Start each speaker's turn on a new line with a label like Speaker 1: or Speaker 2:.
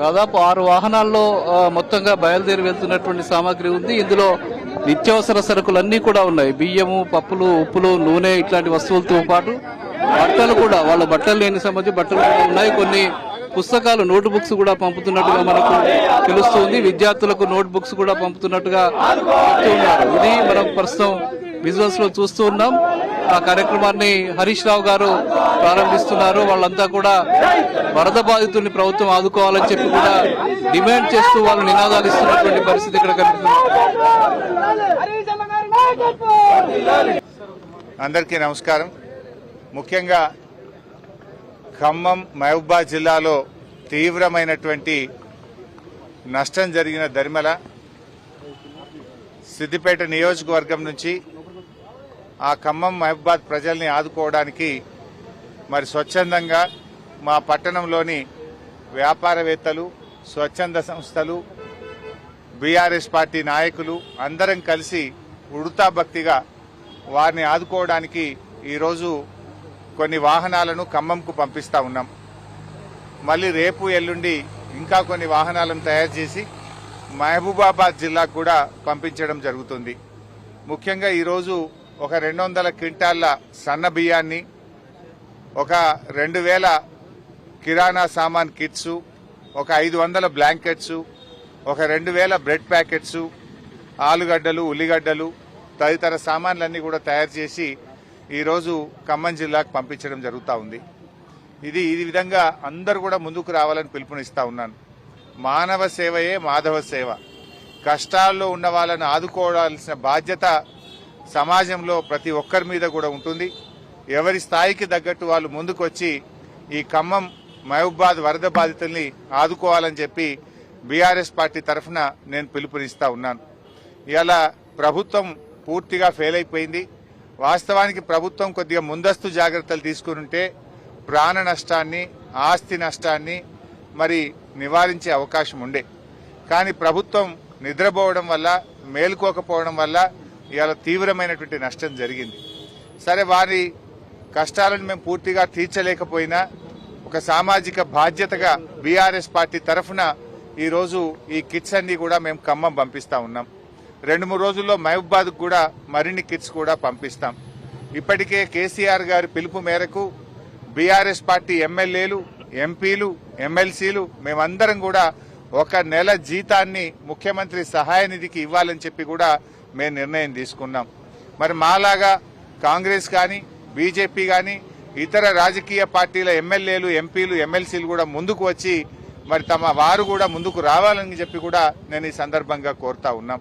Speaker 1: దాదాపు ఆరు వాహనాల్లో మొత్తంగా బయలుదేరి వెళ్తున్నటువంటి సామాగ్రి ఉంది. ఇందులో నిత్యావసర సరుకులన్నీ కూడా ఉన్నాయి. బియ్యము పప్పులు ఉప్పులు నూనె ఇట్లాంటి వస్తువులతో పాటు బట్టలు కూడా వాళ్ళ బట్టలు లేని సంబంధించి బట్టలు కూడా ఉన్నాయి. కొన్ని పుస్తకాలు నోట్ బుక్స్ కూడా పంపుతున్నట్టుగా మనకు తెలుస్తుంది. విద్యార్థులకు నోట్ బుక్స్ కూడా పంపుతున్నట్టుగా ఇది మనం ప్రస్తుతం విజువల్స్లో చూస్తూ ఉన్నాం. ఆ కార్యక్రమాన్ని హరీష్ రావు గారు ప్రారంభిస్తున్నారు. వాళ్ళంతా కూడా వరద బాధితుల్ని ప్రభుత్వం ఆదుకోవాలని చెప్పి కూడా డిమాండ్ చేస్తూ వాళ్ళు నినాదాలు ఇస్తున్నటువంటి పరిస్థితి ఇక్కడ కనిపిస్తుంది.
Speaker 2: అందరికీ నమస్కారం. ముఖ్యంగా ఖమ్మం మహబూబా జిల్లాలో తీవ్రమైనటువంటి నష్టం జరిగిన దరిమల సిద్దిపేట నియోజకవర్గం నుంచి ఆ ఖమ్మం మహబాద్ ప్రజల్ని ఆదుకోవడానికి మరి స్వచ్ఛందంగా మా పట్టణంలోని వ్యాపారవేత్తలు స్వచ్ఛంద సంస్థలు బీఆర్ఎస్ పార్టీ నాయకులు అందరం కలిసి ఉడుతా భక్తిగా వారిని ఆదుకోవడానికి ఈరోజు కొన్ని వాహనాలను ఖమ్మంకు పంపిస్తా ఉన్నాం. మళ్ళీ రేపు ఎల్లుండి ఇంకా కొన్ని వాహనాలను తయారు చేసి మహబూబాబాద్ జిల్లాకు కూడా పంపించడం జరుగుతుంది. ముఖ్యంగా ఈరోజు ఒక రెండు వందల క్వింటాళ్ళ సన్న బియ్యాన్ని ఒక రెండు వేల కిరాణా సామాన్ కిట్స్ ఒక ఐదు వందల బ్లాంకెట్స్ ఒక రెండు వేల బ్రెడ్ ప్యాకెట్స్ ఆలుగడ్డలు ఉల్లిగడ్డలు తదితర సామాన్లన్నీ కూడా తయారు చేసి ఈరోజు ఖమ్మం జిల్లాకు పంపించడం జరుగుతూ ఉంది. ఇది ఈ విధంగా అందరూ కూడా ముందుకు రావాలని పిలుపునిస్తా ఉన్నాను. మానవ సేవయే మాధవ సేవ. కష్టాల్లో ఉన్న వాళ్ళని ఆదుకోవాల్సిన బాధ్యత సమాజంలో ప్రతి ఒక్కరి మీద కూడా ఉంటుంది. ఎవరి స్థాయికి తగ్గట్టు వాళ్ళు ముందుకొచ్చి ఈ ఖమ్మం మహబూబాద్ వరద బాధితుల్ని ఆదుకోవాలని చెప్పి బీఆర్ఎస్ పార్టీ తరఫున నేను పిలుపునిస్తా ఉన్నాను. ఇలా ప్రభుత్వం పూర్తిగా ఫెయిల్ అయిపోయింది. వాస్తవానికి ప్రభుత్వం కొద్దిగా ముందస్తు జాగ్రత్తలు తీసుకునింటే ప్రాణ నష్టాన్ని ఆస్తి నష్టాన్ని మరి నివారించే అవకాశం ఉండే. కానీ ప్రభుత్వం నిద్రపోవడం వల్ల మేలుకోకపోవడం వల్ల ఇవాళ తీవ్రమైనటువంటి నష్టం జరిగింది. సరే వారి కష్టాలను మేము పూర్తిగా తీర్చలేకపోయినా ఒక సామాజిక బాధ్యతగా బీఆర్ఎస్ పార్టీ తరఫున ఈరోజు ఈ కిట్స్ అన్ని కూడా మేము ఖమ్మం పంపిస్తా ఉన్నాం. రెండు మూడు రోజుల్లో మహబూబాద్ కూడా మరిన్ని కిట్స్ కూడా పంపిస్తాం. ఇప్పటికే కేసీఆర్ గారి పిలుపు మేరకు బీఆర్ఎస్ పార్టీ ఎమ్మెల్యేలు ఎంపీలు ఎమ్మెల్సీలు మేమందరం కూడా ఒక నెల జీతాన్ని ముఖ్యమంత్రి సహాయ నిధికి ఇవ్వాలని చెప్పి కూడా మేము నిర్ణయం తీసుకున్నాం. మరి మాలాగా కాంగ్రెస్ కానీ బీజేపీ కానీ ఇతర రాజకీయ పార్టీల ఎమ్మెల్యేలు ఎంపీలు ఎమ్మెల్సీలు కూడా ముందుకు వచ్చి మరి తమ వారు కూడా ముందుకు రావాలని చెప్పి కూడా నేను ఈ సందర్భంగా కోరుతా ఉన్నాం.